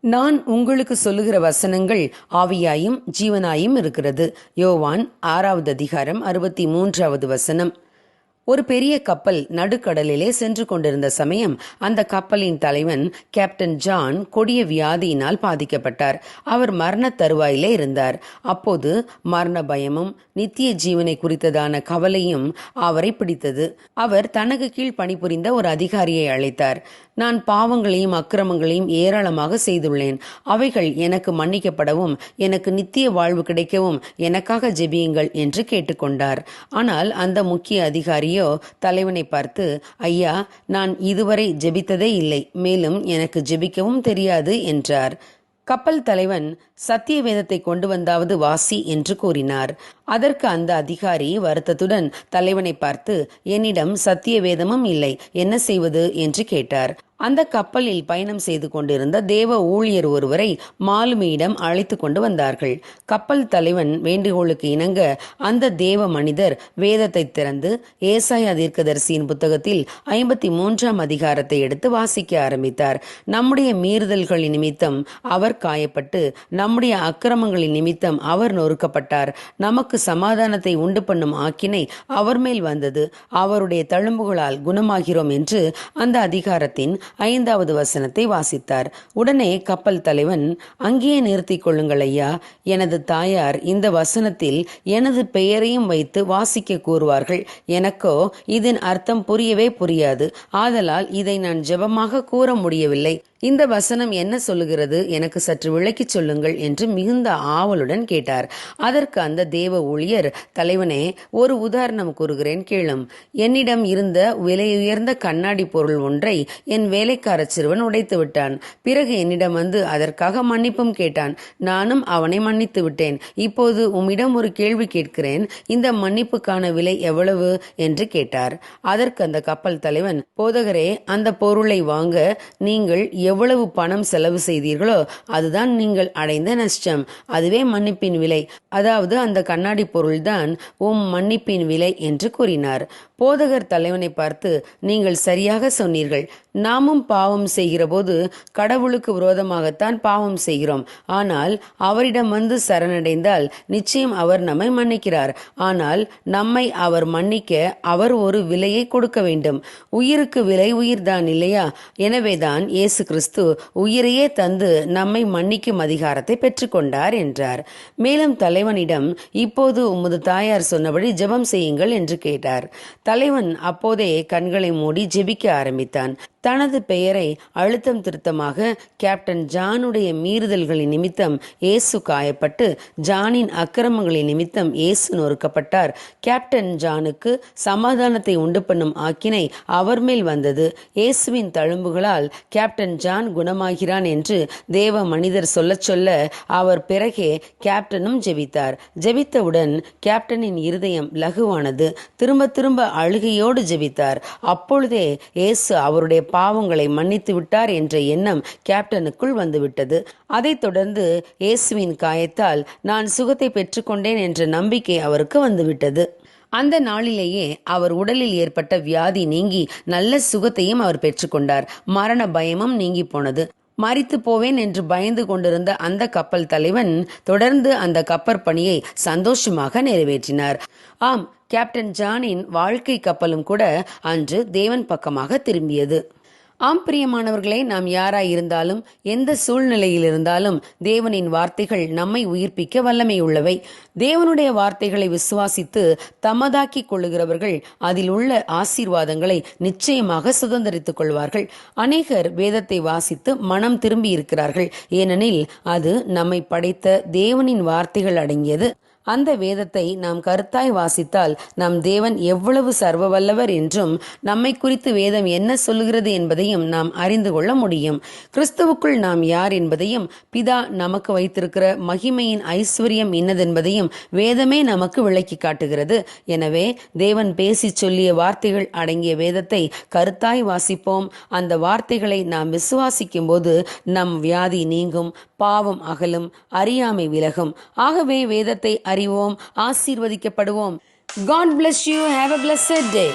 நான் உங்களுக்கு சொல்லுகிற வசனங்கள் ஆவியாயும் ஜீவனாயும் இருக்கிறது. யோவான் ஆறாவது அதிகாரம் அறுபத்தி மூன்றாவது வசனம். ஒரு பெரிய கப்பல் நடுக்கடலிலே சென்று கொண்டிருந்த சமயம் அந்த கப்பலின் தலைவன் கேப்டன் ஜான் கொடிய வியாதியினால் பாதிக்கப்பட்டார். அவர் மரண தருவாயிலே இருந்தார். அப்போது மரண பயமும் நித்திய ஜீவனை குறித்ததான கவலையும் அவரை பிடித்தது. அவர் தனக்கு கீழ் பணிபுரிந்த ஒரு அதிகாரியை அழைத்தார். நான் பாவங்களையும் அக்கிரமங்களையும் ஏராளமாக செய்துள்ளேன். அவைகள் எனக்கு மன்னிக்கப்படவும் எனக்கு நித்திய வாழ்வு கிடைக்கவும் எனக்காக ஜெபியுங்கள் என்று கேட்டுக்கொண்டார். ஆனால் அந்த முக்கிய அதிகாரி அதிகாரியோ தலைவனை பார்த்து ஐயா நான் இதுவரை ஜெபித்ததே இல்லை. மேலும் எனக்கு ஜெபிக்கவும் தெரியாது என்றார். கப்பல் தலைவன் சத்திய வேதத்தை கொண்டு வந்தாவது வாசி என்று கூறினார். அதற்கு அந்த அதிகாரி வருத்தத்துடன் தலைவனை பார்த்து என்னிடம் சத்திய வேதமும் இல்லை. என்ன செய்வது? என்று கேட்டார். அந்த கப்பலில் பயணம் செய்து கொண்டிருந்த தேவ ஊழியர் ஒருவரை மாலுமியிடம் அழைத்து கொண்டு வந்தார்கள். கப்பல் தலைவன் வேண்டுகோளுக்கு இணங்க அந்த தேவ மனிதர் வேதத்தை திறந்து ஏசாய தீர்க்கதரிசியின் புத்தகத்தில் ஐம்பத்தி மூன்றாம் அதிகாரத்தை எடுத்து வாசிக்க ஆரம்பித்தார். நம்முடைய மீறுதல்களின் நிமித்தம் அவர் காயப்பட்டு நம்முடைய அக்கிரமங்களின் நிமித்தம் அவர் நொறுக்கப்பட்டார். நமக்கு சமாதானத்தை உண்டு பண்ணும் ஆக்கினை அவர் மேல் வந்தது. அவருடைய தழும்புகளால் குணமாகிறோம் என்று அந்த அதிகாரத்தின் ஐந்தாவது வசனத்தை வாசித்தார். உடனே கப்பல் தலைவன் அங்கேயே நிறுத்திக் கொள்ளுங்கள் ஐயா. எனது தாயார் இந்த வசனத்தில் எனது பெயரையும் வைத்து வாசிக்க கூறுவார்கள். எனக்கோ இதன் அர்த்தம் புரியவே புரியாது. ஆதலால் இதை நான் ஜெபமாக கூற முடியவில்லை. இந்த வசனம் என்ன சொல்லுகிறது? எனக்கு சற்று விளக்கிச் சொல்லுங்கள் என்று மிகுந்த ஆவலுடன் கேட்டார். அதற்கு அந்த தேவ ஊழியர் தலைவனே ஒரு உதாரணம் கூறுகிறேன் கேளும். என்னிடம் இருந்த விலையுயர்ந்த கண்ணாடி பொருள் ஒன்றை என் வேலைக்கார சிறுவன் உடைத்து விட்டான். பிறகு என்னிடம் வந்து அதற்காக மன்னிப்பும் கேட்டான். நானும் அவனை மன்னித்து விட்டேன். இப்போது உம்மிடம் ஒரு கேள்வி கேட்கிறேன். இந்த மன்னிப்புக்கான விலை எவ்வளவு? என்று கேட்டார். அதற்கு அந்த கப்பல் தலைவன் போதகரே அந்த பொருளை வாங்க நீங்கள் எவ்வளவு பணம் செலவு செய்தீர்களோ அதுதான் நீங்கள் அடைந்த நஷ்டம். அதுவே மன்னிப்பின் விலை. அதாவது அந்த கண்ணாடி பொருள்தான் உம் மன்னிப்பின் விலை என்று கூறினார். போதகர் தலைவனை பார்த்து நீங்கள் சரியாக சொன்னீர்கள். நாமும் பாவம் செய்கிறபோது கடவுளுக்கு விரோதமாகத்தான் பாவம் செய்கிறோம். ஆனால் அவரிடம் வந்து சரணடைந்தால் நிச்சயம் அவர் நம்மை மன்னிக்கிறார். ஆனால் நம்மை அவர் மன்னிக்க அவர் ஒரு விலையை கொடுக்க வேண்டும். உயிருக்கு விலை உயிர்தான் இல்லையா? எனவேதான் இயேசு கிறிஸ்து உயிரையே தந்து நம்மை மன்னிக்கும் அதிகாரத்தை பெற்றுக்கொண்டார் என்றார். மேலும் தலைவனிடம் இப்போது உமது தாயார் சொன்னபடி ஜெபம் செய்யுங்கள் என்று கேட்டார். தலைவன் அப்போதே கண்களை மூடி ஜெபிக்க ஆரம்பித்தான். தனது பெயரை அழுத்தம் திருத்தமாக கேப்டன் ஜானுடைய மீறுதல்களின் நிமித்தம் இயேசு காயப்பட்டு ஜானின் அக்கிரமங்களின் நிமித்தம் இயேசு நொறுக்கப்பட்டார். கேப்டன் ஜானுக்கு சமாதானத்தை உண்டு பண்ணும் ஆக்கினை அவர் மேல் வந்தது. இயேசுவின் தழும்புகளால் கேப்டன் ஜான் குணமாகிறான் என்று தேவ மனிதர் சொல்லச் சொல்ல அவர் பிறகே கேப்டனும் ஜெபித்தார். ஜெபித்தவுடன் கேப்டனின் இருதயம் லகுவானது. திரும்ப திரும்ப அழுகையோடு ஜெபித்தார். அப்பொழுதே இயேசு அவருடைய பாவங்களை மன்னித்து விட்டார் என்ற எண்ணம் கேப்டனுக்குள் வந்துவிட்டது. அதைத் தொடர்ந்து இயேசுவின் காயத்தால் நான் சுகத்தை பெற்றுக்கொண்டேன் என்ற நம்பிக்கை அவருக்கு வந்துவிட்டது. அந்த நாளிலேயே அவர் உடலில் ஏற்பட்ட வியாதி நீங்கி நல்ல சுகத்தையும் அவர் பெற்றுக்கொண்டார். மரண பயமும் நீங்கி போனது. மறித்து போவேன் என்று பயந்து கொண்டிருந்த அந்த கப்பல் தலைவன் தொடர்ந்து அந்த கப்பற்பணியை சந்தோஷமாக நிறைவேற்றினார். ஆம் கேப்டன் ஜானின் வாழ்க்கை கப்பலும் கூட அன்று தேவன் பக்கமாக திரும்பியது. ஆம் பிரியமானவர்களே நாம் யாராய் இருந்தாலும் எந்த சூழ்நிலையில் இருந்தாலும் தேவனின் வார்த்தைகள் நம்மை உயிர்ப்பிக்க வல்லமை உள்ளவை. தேவனுடைய வார்த்தைகளை விசுவாசித்து தமதாக்கிக் கொள்ளுகிறவர்கள் அதில் உள்ள ஆசீர்வாதங்களை நிச்சயமாக சுதந்திரித்துக் கொள்வார்கள். அநேகர் வேதத்தை வாசித்து மனம் திரும்பி இருக்கிறார்கள் ஏனெனில் அது நம்மை படைத்த தேவனின் வார்த்தைகள் அடங்கியது. அந்த வேதத்தை நாம் கருத்தாய் வாசித்தால் நம் தேவன் எவ்வளவு சர்வ வல்லவர் என்றும் நம்மை குறித்து வேதம் என்ன சொல்லுகிறது என்பதையும் நாம் அறிந்து கொள்ள முடியும். கிறிஸ்துவுக்குள் நாம் யார் என்பதையும் பிதா நமக்கு வைத்திருக்கிற மகிமையின் ஐஸ்வர்யம் இன்னதென்பதையும் வேதமே நமக்கு விளக்கி காட்டுகிறது. எனவே தேவன் பேசி சொல்லிய வார்த்தைகள் அடங்கிய வேதத்தை கருத்தாய் வாசிப்போம். அந்த வார்த்தைகளை நாம் விசுவாசிக்கும் போது நம் வியாதி நீங்கும் பாவம் அகலும் அறியாமை விலகும். ஆகவே வேதத்தை அறிவோம் ஆசீர்வதிக்கப்படுவோம். God bless you have a blessed day